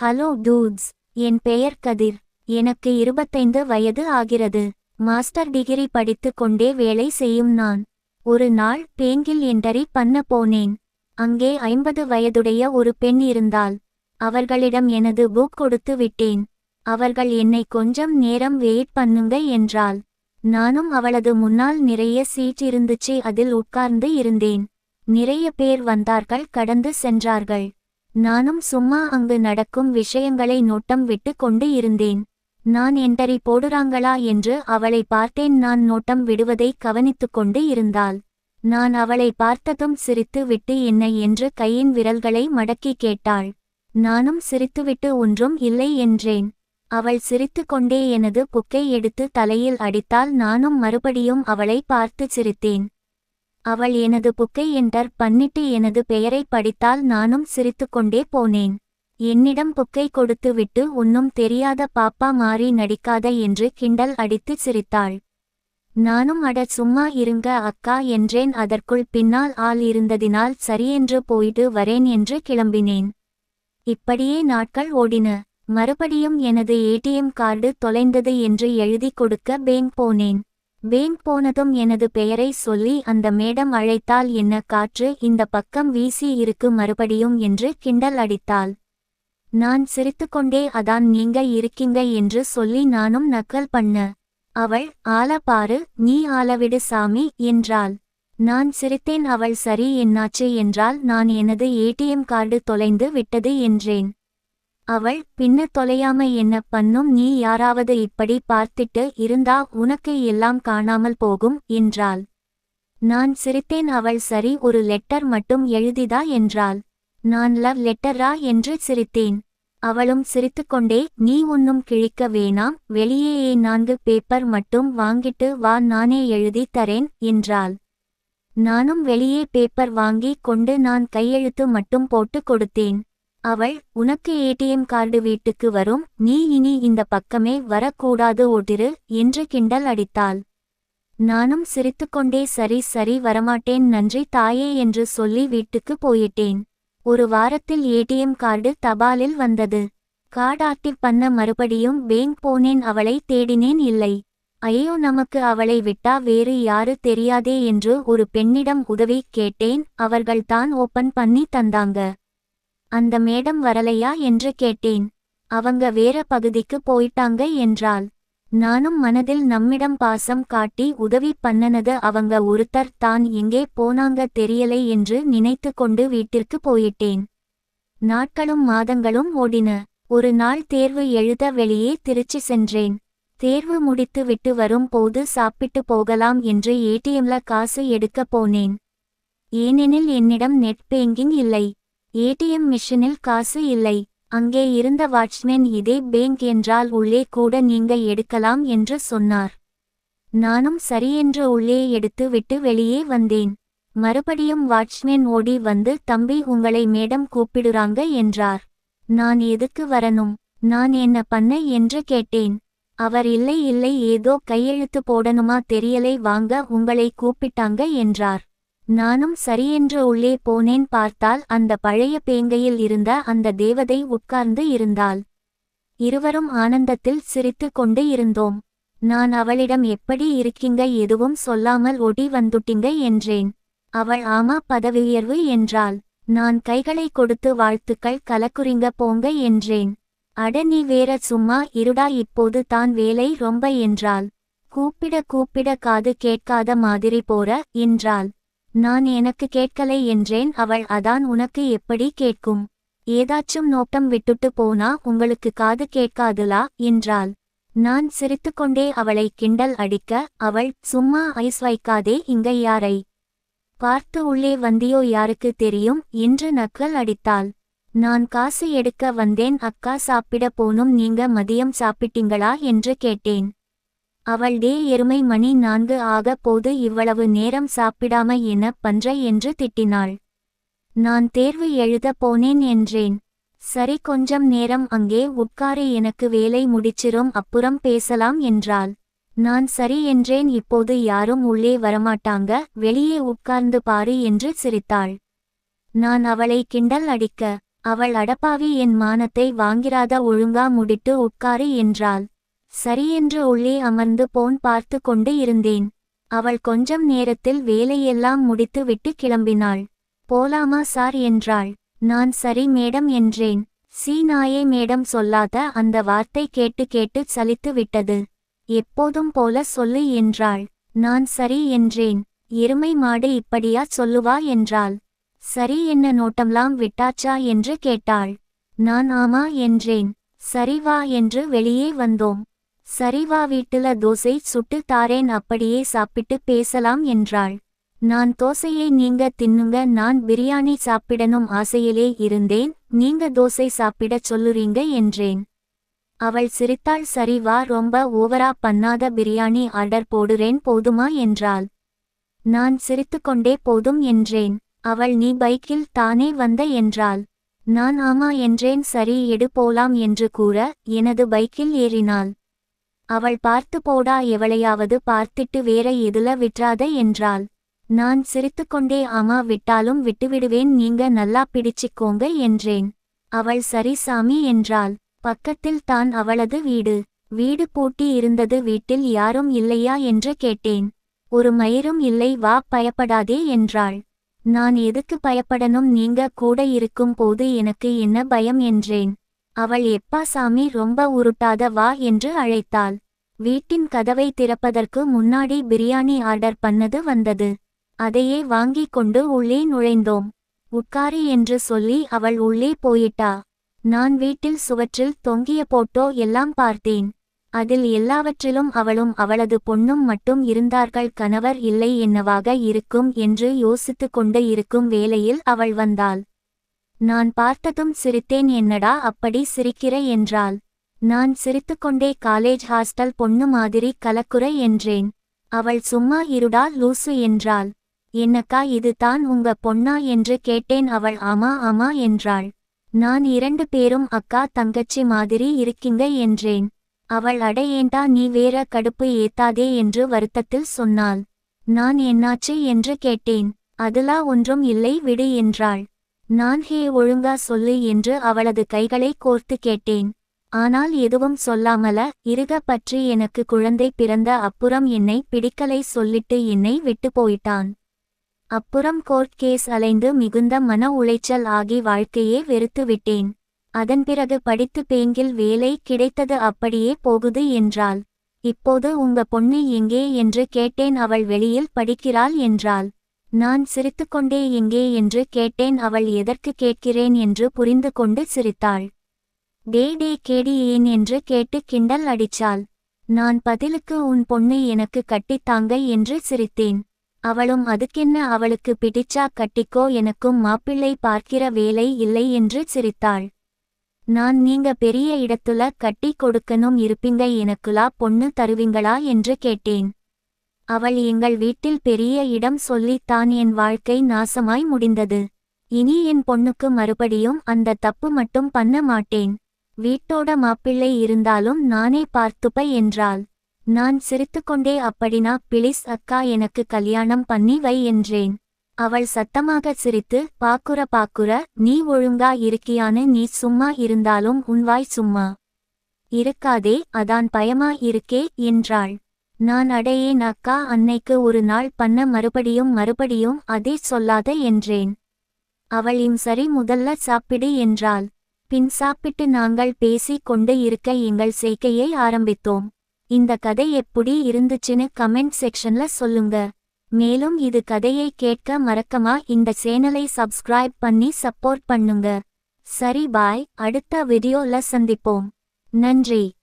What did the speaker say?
Hello dudes என் பெயர் கதிர். எனக்கு இருபத்தைந்து வயது ஆகிறது. மாஸ்டர் டிகிரி படித்து கொண்டே வேலை செய்யும் நான். ஒரு நாள் பேங்கில் என்டரி பண்ண போனேன். அங்கே ஐம்பது வயதுடைய ஒரு பெண் இருந்தால் அவர்களிடம் எனது புக் கொடுத்து விட்டேன். அவர்கள் என்னை கொஞ்சம் நேரம் வெயிட் பண்ணுங்க என்றாள். நானும் அவளது முன்னால் நிறைய சீட் இருந்துச்சு அதில் உட்கார்ந்து இருந்தேன். நிறைய பேர் வந்தார்கள் கடந்து சென்றார்கள். நானும் சும்மா அங்கு நடக்கும் விஷயங்களை நோட்டம் விட்டு கொண்டு இருந்தேன். நான் என்டரி போடுறாங்களா? என்று அவளை பார்த்தேன். நான் நோட்டம் விடுவதை கவனித்துக் கொண்டு இருந்தாள். நான் அவளை பார்த்ததும் சிரித்து விட்டு என்ன? என்று கையின் விரல்களை மடக்கி கேட்டாள். நானும் சிரித்துவிட்டு ஒன்றும் இல்லை என்றேன். அவள் சிரித்துக்கொண்டே எனது புக்கை எடுத்து தலையில் அடித்தால் நானும் மறுபடியும் அவளை பார்த்து சிரித்தேன். அவள் எனது புக்கை என்டர் பண்ணிட்டு எனது பெயரை படித்தால் நானும் சிரித்துக்கொண்டே போனேன். என்னிடம் புக்கை கொடுத்துவிட்டு ஒன்னும் தெரியாத பாப்பா மாறி நடிக்காத என்று கிண்டல் அடித்து சிரித்தாள். நானும் அட சும்மா இருங்க அக்கா என்றேன். அதற்குள் பின்னால் ஆள் இருந்ததினால் சரியென்று போயிட்டு வரேன் என்று கிளம்பினேன். இப்படியே நாட்கள் ஓடின. மறுபடியும் எனது ஏடிஎம் கார்டு தொலைந்தது என்று எழுதி கொடுக்க பேங்க் போனேன். வேன் போனதும் எனது பெயரை சொல்லி அந்த மேடம் அழைத்தால் என்ன காற்று இந்த பக்கம் வீசி இருக்கு மறுபடியும் என்று கிண்டல் அடித்தாள். நான் சிரித்துக்கொண்டே அதான் நீங்க இருக்கீங்க என்று சொல்லி நானும் நக்கல் பண்ண. அவள் ஆள பாரு நீ ஆளவிடு சாமி என்றாள். நான் சிரித்தேன் அவள் சரி என்னாச்சு? என்றால் நான் எனது ஏடிஎம் கார்டு தொலைந்து விட்டது என்றேன். அவள் பின்ன தொலையாம என்ன பண்ணும்? நீ யாராவது இப்படி பார்த்திட்டு இருந்தா உனக்கு எல்லாம் காணாமல் போகும் என்றாள். நான் சிரித்தேன் அவள் சரி ஒரு லெட்டர் மட்டும் எழுதிதா? என்றாள். நான் லவ் லெட்டரா என்று சிரித்தேன். அவளும் சிரித்துக்கொண்டே நீ ஒன்னும் கிழிக்க வேணாம் வெளியேயே நான்கு பேப்பர் மட்டும் வாங்கிட்டு வா நானே எழுதி தரேன் என்றாள். நானும் வெளியே பேப்பர் வாங்கி கொண்டு நான் கையெழுத்து மட்டும் போட்டு கொடுத்தேன். அவள் உனக்கு ஏடிஎம் கார்டு வீட்டுக்கு வரும். நீ இனி இந்த பக்கமே வரக்கூடாது ஓட்டிரு என்று கிண்டல் அடித்தாள். நானும் சிரித்துக்கொண்டே சரி சரி வரமாட்டேன் நன்றி தாயே என்று சொல்லி வீட்டுக்கு போயிட்டேன். ஒரு வாரத்தில் ஏடிஎம் கார்டு தபாலில் வந்தது. கார்டு ஆக்டிவ் பண்ண மறுபடியும் பேங்க் போனேன் அவளை தேடினேன் இல்லை. ஐயோ நமக்கு அவளை விட்டா வேறு யாரு தெரியாதே என்று ஒரு பெண்ணிடம் உதவி கேட்டேன். அவர்கள்தான் ஓபன் பண்ணி தந்தாங்க. அந்த மேடம் வரலையா என்று கேட்டேன். அவங்க வேற பகுதிக்கு போயிட்டாங்க என்றாள். நானும் மனதில் நம்மிடம் பாசம் காட்டி உதவி பண்ணனது அவங்க ஒருத்தர் தான் எங்கே போனாங்க தெரியலை என்று நினைத்து கொண்டு வீட்டிற்கு போயிட்டேன். நாட்களும் மாதங்களும் ஓடின. ஒரு நாள் தேர்வு எழுத வெளியே திருச்சி சென்றேன். தேர்வு முடித்து விட்டு வரும் போது சாப்பிட்டு போகலாம் என்று ஏடிஎம்ல காசு எடுக்க போனேன். ஏனெனில் என்னிடம் நெட் பேங்கிங் இல்லை. ஏடிஎம் மிஷினில் காசு இல்லை. அங்கே இருந்த வாட்ச்மேன் இதே பேங்க் என்றால் உள்ளே கூட நீங்க எடுக்கலாம் என்று சொன்னார். நானும் சரியென்று உள்ளே எடுத்து விட்டு வெளியே வந்தேன். மறுபடியும் வாட்ச்மேன் ஓடி வந்து தம்பி உங்களை மேடம் கூப்பிடுறாங்க என்றார். நான் எதுக்கு வரணும்? நான் என்ன பண்ண? என்று கேட்டேன். அவர் இல்லை இல்லை ஏதோ கையெழுத்து போடணுமா தெரியலை வாங்க உங்களை கூப்பிட்டாங்க என்றார். நானும் சரியென்று உள்ளே போனேன் பார்த்தால் அந்த பழைய பேங்கையில் இருந்த அந்த தேவதை உட்கார்ந்து இருந்தாள். இருவரும் ஆனந்தத்தில் சிரித்து கொண்டு இருந்தோம். நான் அவளிடம் எப்படி இருக்கீங்க? எதுவும் சொல்லாமல் ஒடி வந்துட்டீங்க? என்றேன். அவள் ஆமா பதவியுயர்வு என்றாள். நான் கைகளை கொடுத்து வாழ்த்துக்கள் கலக்குறிங்க போங்க என்றேன். அட நீ வேற சும்மா இருடா இப்போது தான் வேலை ரொம்ப என்றாள். கூப்பிட கூப்பிட காது கேட்காத மாதிரி போற என்றாள். நான் எனக்கு கேட்கலை என்றேன் அவள் அதான் உனக்கு எப்படி கேட்கும்? ஏதாச்சும் நோட்டம் விட்டுட்டு போனா உங்களுக்கு காது கேட்காதுலா? என்றாள். நான் சிரித்துக்கொண்டே அவளை கிண்டல் அடிக்க அவள் சும்மா ஐஸ் வைக்காதே இங்க யாரை? பார்த்து உள்ளே வந்தியோ யாருக்கு தெரியும்? என்று நக்கல் அடித்தாள். நான் காசு எடுக்க வந்தேன் அக்கா சாப்பிட போனும் நீங்க மதியம் சாப்பிட்டீங்களா? என்று கேட்டேன். அவள் டே எருமை மணி நான்கு ஆக போது இவ்வளவு நேரம் சாப்பிடாம என்ன பண்ற என்று திட்டினாள். நான் தேர்வு எழுத போனேன் என்றேன். சரி கொஞ்சம் நேரம் அங்கே உட்காரு எனக்கு வேலை முடிச்சிரும் அப்புறம் பேசலாம் என்றாள். நான் சரி என்றேன். இப்போது யாரும் உள்ளே வரமாட்டாங்க வெளியே உட்கார்ந்து பாரு என்று சிரித்தாள். நான் அவளை கிண்டல் அடிக்க அவள் அடப்பாவி என் மானத்தை வாங்கிறாத ஒழுங்கா முடிட்டு உட்காரு என்றாள். சரியென்று உள்ளே அமர்ந்து போன் பார்த்து கொண்டு இருந்தேன். அவள் கொஞ்சம் நேரத்தில் வேலையெல்லாம் முடித்து விட்டு கிளம்பினாள். போலாமா சார் என்றாள். நான் சரி மேடம் என்றேன். சீ நாயே மேடம் சொல்லாத அந்த வார்த்தை கேட்டு கேட்டு சலித்து விட்டது. எப்போதும் போல சொல்லு என்றாள். நான் சரி என்றேன். எருமை மாடு இப்படியா சொல்லுவா என்றாள். சரி என்ன நோட்டம்லாம் விட்டாச்சா என்று கேட்டாள். நான் ஆமா என்றேன். சரி வா என்று வெளியே வந்தோம். சரிவா வீட்டுல தோசை சுட்டு தாரேன் அப்படியே சாப்பிட்டு பேசலாம் என்றாள். நான் தோசையை நீங்க தின்னுங்க நான் பிரியாணி சாப்பிடணும் ஆசையிலே இருந்தேன் நீங்க தோசை சாப்பிடச் சொல்லுறீங்க என்றேன். அவள் சிரித்தாள் சரி வா ரொம்ப ஓவரா பண்ணாத பிரியாணி ஆர்டர் போடுறேன் போதுமா என்றாள். நான் சிரித்துக்கொண்டே போதும் என்றேன். அவள் நீ பைக்கில் தானே வந்த என்றாள். நான் ஆமா என்றேன் சரி எடு போலாம் என்று கூற எனது பைக்கில் ஏறினாள். அவள் பார்த்து போடா எவளையாவது பார்த்திட்டு வேற எதுல விட்றாத என்றாள். நான் சிரித்துக்கொண்டே ஆமா விட்டாலும் விட்டுவிடுவேன் நீங்க நல்லா பிடிச்சிக்கோங்க என்றேன். அவள் சரி சாமி என்றாள். பக்கத்தில் தான் அவளது வீடு. வீடு பூட்டி இருந்தது வீட்டில் யாரும் இல்லையா? என்று கேட்டேன். ஒரு மயிரும் இல்லை வா பயப்படாதே என்றாள். நான் எதுக்கு பயப்படணும்? நீங்க கூட இருக்கும் போது எனக்கு என்ன பயம்? என்றேன். அவள் எப்பா சாமி ரொம்ப உருட்டாத வா என்று அழைத்தாள். வீட்டின் கதவை திறப்பதற்கு முன்னாடி பிரியாணி ஆர்டர் பண்ணது வந்தது. அதையே வாங்கிக் கொண்டு உள்ளே நுழைந்தோம். உட்காரி என்று சொல்லி அவள் உள்ளே போயிட்டா. நான் வீட்டில் சுவற்றில் தொங்கிய போட்டோ எல்லாம் பார்த்தேன். அதில் எல்லாவற்றிலும் அவளும் அவளது பொண்ணும் மட்டும் இருந்தார்கள் கணவர் இல்லை என்னவாக இருக்கும் என்று யோசித்து கொண்டு இருக்கும் வேளையில் அவள் வந்தாள். நான் பார்த்ததும் சிரித்தேன் என்னடா அப்படி சிரிக்கிற? என்றாள். நான் சிரித்துக்கொண்டே காலேஜ் ஹாஸ்டல் பொண்ணு மாதிரி கலக்குறை? என்றேன். அவள் சும்மா இருடா லூசு என்றாள். என்னக்கா இது தான் உங்க பொண்ணா? என்று கேட்டேன். அவள் ஆமா ஆமா என்றாள். நான் இரண்டு பேரும் அக்கா தங்கச்சி மாதிரி இருக்கீங்க என்றேன். அவள் அடையேண்டா நீ வேற கடுப்பு ஏத்தாதே என்று வருத்தத்தில் சொன்னாள். நான் என்னாச்சு? என்று கேட்டேன். அதுலா ஒன்றும் இல்லை விடு என்றாள். நான் ஹே ஒழுங்கா சொல்லு என்று அவளது கைகளை கோர்த்து கேட்டேன். ஆனால் எதுவும் சொல்லாமல இருக பற்றி எனக்கு குழந்தை பிறந்த அப்புறம் என்னை பிடிக்கலை சொல்லிட்டு என்னை விட்டு போயிட்டான். அப்புறம் கோர்ட் கேஸ் அலைந்து மிகுந்த மன உளைச்சல் ஆகி வாழ்க்கையே வெறுத்து விட்டேன். அதன் பிறகு படித்து பேங்கில் வேலை கிடைத்தது அப்படியே போகுது என்றாள். இப்போது உங்க பொண்ணு எங்கே? என்று கேட்டேன். அவள் வெளியில் படிக்கிறாள் என்றாள். நான் சிரித்துக்கொண்டே எங்கே என்று கேட்டேன் அவள் எதற்கு கேட்கிறேன் என்று புரிந்து கொண்டு சிரித்தாள். டே டே கேடி ஏன் என்று கேட்டு கிண்டல் அடிச்சாள். நான் பதிலுக்கு உன் பொண்ணு எனக்கு கட்டித்தாங்க என்று சிரித்தேன். அவளும் அதுக்கென்ன அவளுக்கு பிடிச்சா கட்டிக்கோ எனக்கும் மாப்பிள்ளை பார்க்கிற வேலை இல்லை என்று சிரித்தாள். நான் நீங்க பெரிய இடத்துல கட்டி கொடுக்கணும் இருப்பீங்க எனக்குலா பொண்ணு தருவீங்களா என்று கேட்டேன். அவள் எங்கள் வீட்டில் பெரிய இடம் சொல்லித்தான் என் வாழ்க்கை நாசமாய் முடிந்தது. இனி என் பொண்ணுக்கு மறுபடியும் அந்த தப்பு மட்டும் பண்ண மாட்டேன். வீட்டோட மாப்பிள்ளை இருந்தாலும் நானே பார்த்துப்ப என்றாள். நான் சிரித்துக்கொண்டே அப்படினா பிளிஸ் அக்கா எனக்கு கல்யாணம் பண்ணி வை என்றேன். அவள் சத்தமாக சிரித்து பாக்குற பாக்குற நீ ஒழுங்கா இருக்கியான்னு நீ சும்மா இருந்தாலும் உன்வாய் சும்மா. இருக்காதே அதான் பயமா இருக்கே என்றாள். நான் அடையேன் அக்கா அன்னைக்கு ஒரு நாள் பண்ண மறுபடியும் மறுபடியும் அதே சொல்லாத என்றேன். அவளையும் சரி முதல்ல சாப்பிடு என்றாள். பின் சாப்பிட்டு நாங்கள் பேசிக் கொண்டு இருக்க எங்கள் சேர்க்கையை ஆரம்பித்தோம். இந்த கதை எப்படி இருந்துச்சுன்னு கமெண்ட் செக்ஷன்ல சொல்லுங்க. மேலும் இது கதையை கேட்க மறக்கமா இந்த சேனலை சப்ஸ்கிரைப் பண்ணி சப்போர்ட் பண்ணுங்க. சரி பாய் அடுத்த வீடியோல சந்திப்போம். நன்றி.